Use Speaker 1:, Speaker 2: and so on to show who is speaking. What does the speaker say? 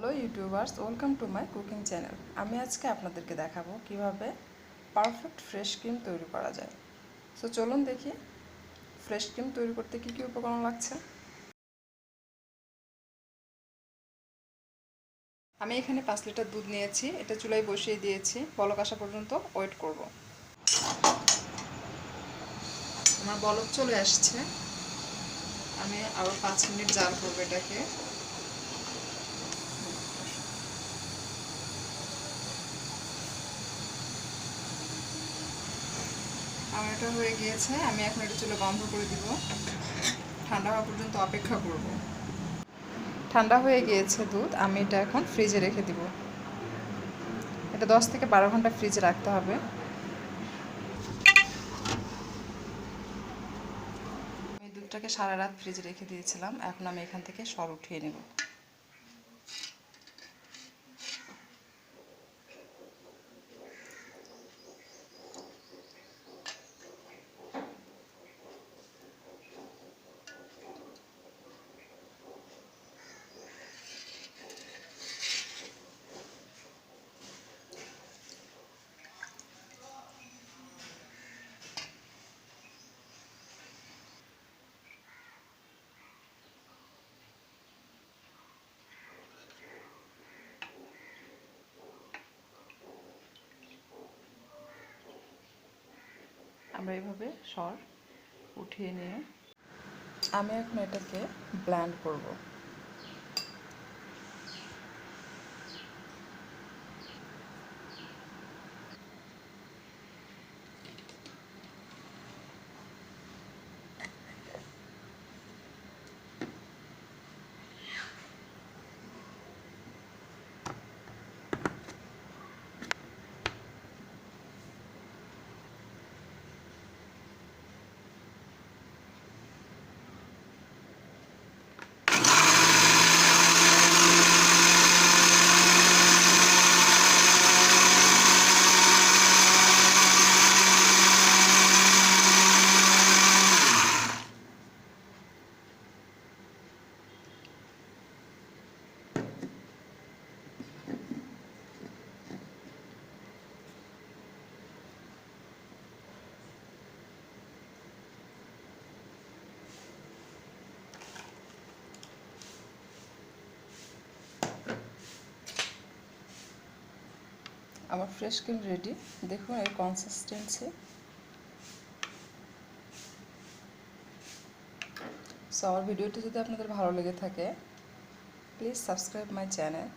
Speaker 1: Hello YouTubers, welcome to my cooking channel. আমি আজকে আপনাদেরকে দেখাবো কীভাবে পারফেক্ট ফ্রেশ ক্রিম তৈরি করা যায়। সো চলুন দেখি, ফ্রেশ ক্রিম তৈরি করতে কী কী উপকরণ লাগছে। আমি এখানে পাঁচ লিটার দুধ নিয়েছি, এটা চুলায় বসিয়ে দিয়েছি, বলক আসা পর্যন্ত ওয়েট করব। আমার বলক চলে আসছে, আমি আরও পাঁচ মিনিট জাল করব এটাকে। আমার এটা হয়ে গিয়েছে, আমি এখন এটা চুলে বন্ধ করে দিব। ঠান্ডা হওয়া পর্যন্ত অপেক্ষা করব। ঠান্ডা হয়ে গিয়েছে দুধ, আমি এটা এখন ফ্রিজে রেখে দিব। এটা দশ থেকে বারো ঘণ্টা ফ্রিজে রাখতে হবে। দুধটাকে সারা রাত ফ্রিজে রেখে দিয়েছিলাম, এখন আমি এখান থেকে সর উঠিয়ে নেব। আমরা এভাবে সর উঠিয়ে নিয়ে আমি এখন এটাকে ব্ল্যান্ড করব। আমার ফ্রেশ ক্রিম রেডি দেখুন এর কনসিস্টেন্সি সো আমার ভিডিওটি যদি আপনাদের ভালো লেগে থাকে প্লিজ সাবস্ক্রাইব মাই চ্যানেল